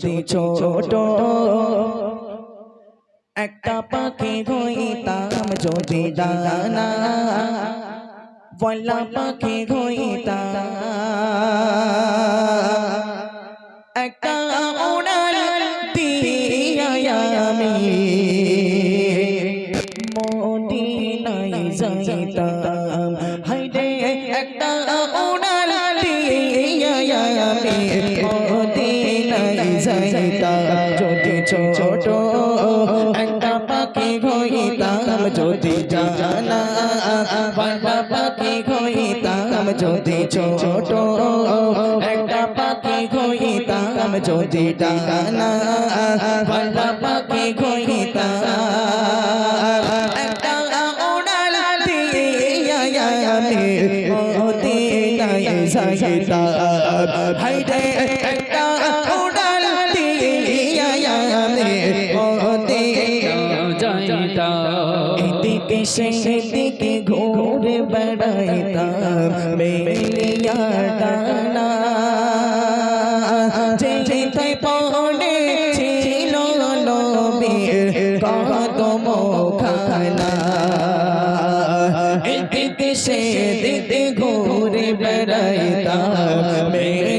যদি ছোট একটা পাখি হইতাম যদি ডানা বলা পাখি হইতাম একটা উড়াল দিয়া আমি। মদিনায় যাইতাম। পাখি হইতাম যদি জানা, বাবা পাখি হইতাম যদি ছোট একটা পাখি হইতাম যদি ডানা বাবা পাখি হইতাম একটা উড়াল দিয়া আমি মদিনায় যাইতাম হাইরে একটা ঘুরে বেড়াইতাম মেলিয়া ডানা যেতে পড়ে ছিল নবীর কদম খানা এদিকে সেদিকে ঘুরে বেড়াইতাম মেলিয়া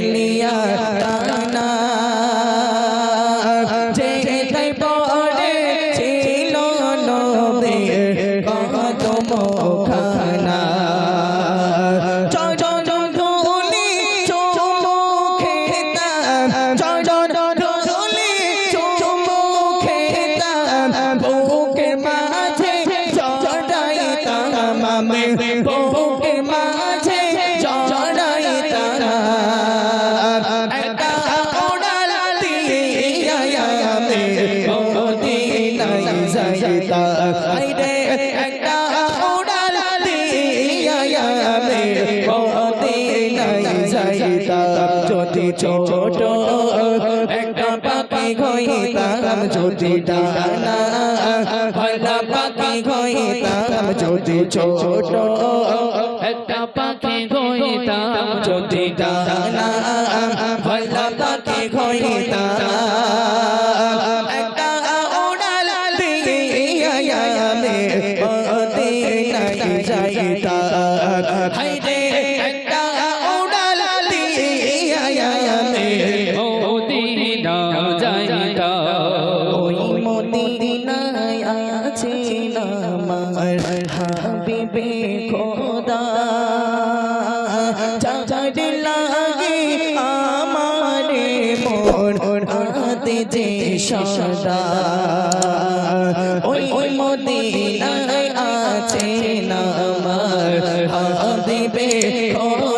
পাখি হইতাম যদি ডানা ভালা পাখি ছোট। মদিনায় আছে আমার হাবিবে খোদা চাচার লাগে আমারে মন হাতে যে সদা ওই মদিনায় আছে আমার হাবিবে খোদা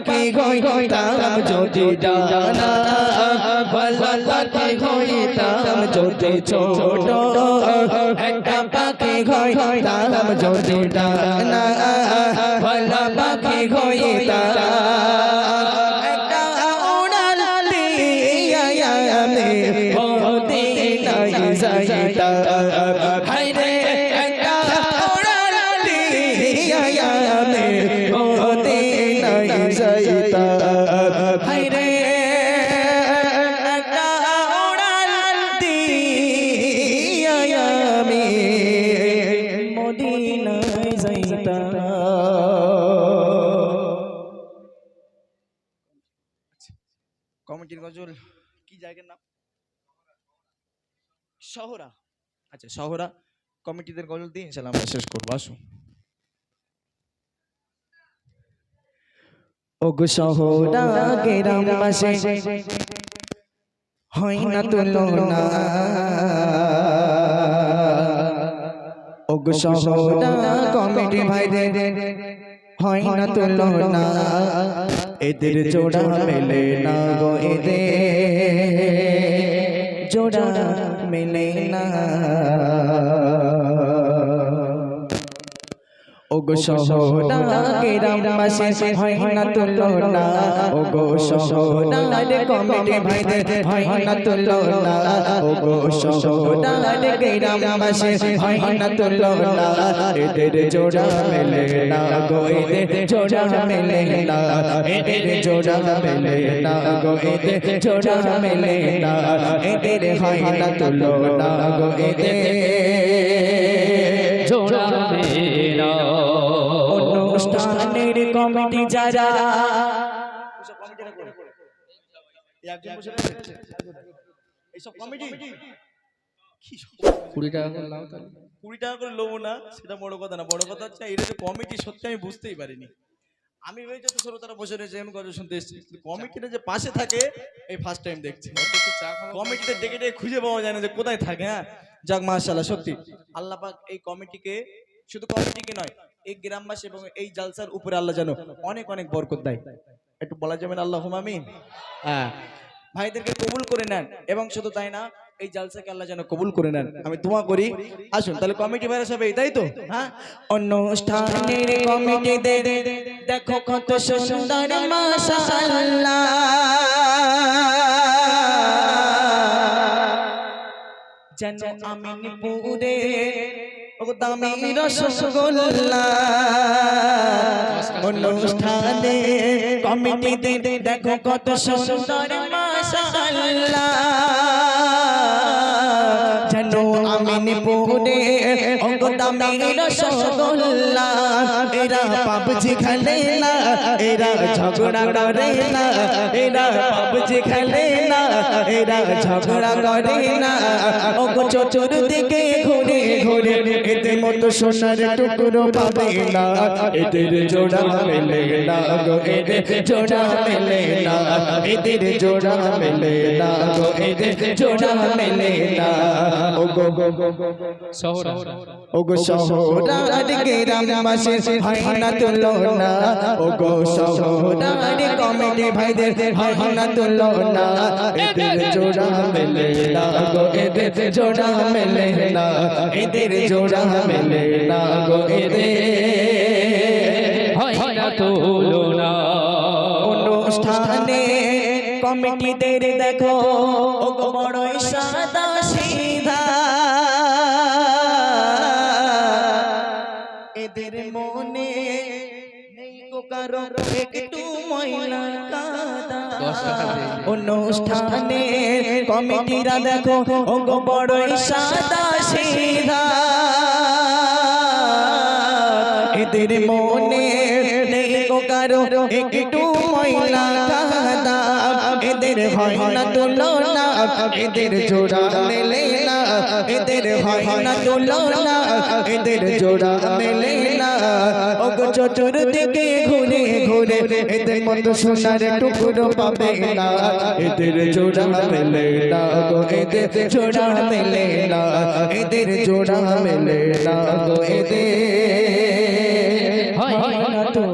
পাখি হইতাম যদি জানা ভালা পাখি হইতাম যদি ছোট একটা পাখি হইতাম যদি ডানা ভালা কমিটির গজল, কি জায়গার নাম? শহরা। আচ্ছা শহরা কমিটিদের গজল দিয়ে ইনশাল্লাহ আমরা শেষ করব, আসুন। ওগো শহরা গেরাম বাসে না তুলনা। ওগো সহরা কমিটি ভাইদের হয় না তুলনা। এদের জোড়া মেলে না গো এদের। জোড়া মেলে না। ওগো হয় না তুলনা। ওগো শহরা রে কমিটি ভাইদের হয় না তুলনা। ওগো শহরা রে হয় না তুলনা। এদের জোড়া মেলে না গো এদের জোড়া মেলে না। এদের জোড়া মেলে না গো এদের জোড়া মেলে না। এদের হয় না তুলনা গো এদের জোড়া মেরা অনুষ্ঠানের কমিটি যারা এইসব কমিটিরা করে এই একজন বসে রয়েছে। এইসব কমিটি কি সব? কুড়ি টাকা করে লাও তাহলে। কুড়ি টাকা করে লোবো না সেটা বড় কথা না। বড় কথা হচ্ছে এটা কমিটি সত্যি আমি বুঝতেই পারিনি। আমি ভেবেছি তো শ্রোতারা বসে রয়েছে আমি কথা শুনতে এসেছি। কমিটিটা যে পাশে থাকে এই ফার্স্ট টাইম দেখছি। কমিটিতে ডেকে ডেকে খুঁজে পাওয়া যায় না যে কোথায় থাকে হ্যাঁ? যাক মাশাল্লাহ সত্যি। আল্লাহ পাক এই কমিটিকে শুধু কমিটিকে নয় এই গ্রামবাসী এবং এই জালসার উপরে আল্লাহ যেন অনেক অনেক বরকত দেয়। একটু বলা যাবে না আল্লাহ আমিন? হ্যাঁ। ভাইদেরকে কবুল করে নেন এবং শুধু তাই না, এই জালসাকে আল্লাহ যেন কবুল করে নেন। আমি দোয়া করি। আসুন, তাহলে কমিটি ভাইরা সব তাই তো? হ্যাঁ? অনুষ্ঠানের কমিটি দে দেখো কত সুন্দর যেন আমিনপুরে দামি রসগোল্লা। অনুষ্ঠানে কমিটি দে দেখো কত সুন্দর মাশাআল্লাহ। যেন আমিনপুরে ও দামি রসগোল্লা এরা পাবজি খেলে না এরা ঝগড়া করে না এরা পাবজি খেলে না এরা ঝগড়া করে না ও গো দিকে ঘুরে ঘুরে এদের মতো সোনার টুকরো পাবে না এদের জোড়া মেলে না গো এদের জোড়া মেলে না এদের জোড়া মেলে না গো এদের জোড়া মেলে না ও গো গো গো গো শহরা ওগো শহরার গ্রামবাসী হয় না তুলনা। ওগো শহরার কমিটি ভাইদের হয় না তুলনা। এদের জোড়া মেলে না। গো এদের জোড়া মেলে না। এদের জোড়া মেলে না। গো এদের হয় না তুলনা। অনুষ্ঠানে কমিটিদের দেখো। বড়ই সাদা মনে কারও একটু ময়লা কাদা। অনুষ্ঠানে কমিটিরা দেখো ওগো বড়ই সাদা সিধা এদের মনে কারও একটু ময়লা কাদা এদের হয় না তুলনা, এদের জোড়া মেলে না। এদের হয় না তুলনা, এদের জোড়া মেলে না। ওগো চতুর দিকে ঘুরে ঘুরে এদের মতো সোনার টুকরো পাবে না। এদের জোড়া মেলে না গো, এদের জোড়া মেলে না। এদের জোড়া মেলে না গো, এদের হয় না তো